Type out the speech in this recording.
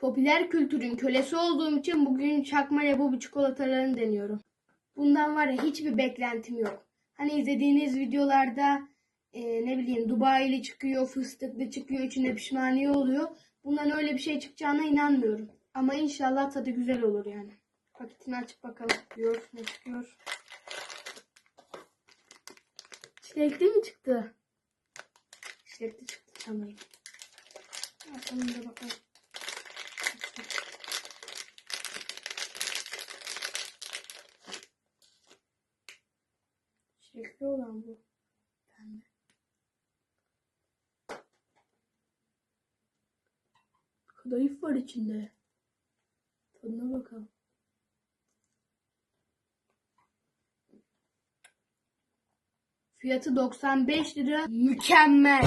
Popüler kültürün kölesi olduğum için bugün çakma bu çikolatalarını deniyorum. Bundan var ya hiçbir beklentim yok. Hani izlediğiniz videolarda e, ne bileyim Dubai'li çıkıyor, fıstıklı çıkıyor, içinde pişmaniye oluyor. Bundan öyle bir şey çıkacağına inanmıyorum. Ama inşallah tadı güzel olur yani. Paketini açıp bakalım. Diyor ne çıkıyor. Çilekli mi çıktı? Çilekli çıktı sanırım. Bakalım da bakalım. Çilekli olan bu. Pembe. Kadayıf var içinde. Tadına bakalım. Fiyatı 95 lira. Mükemmel.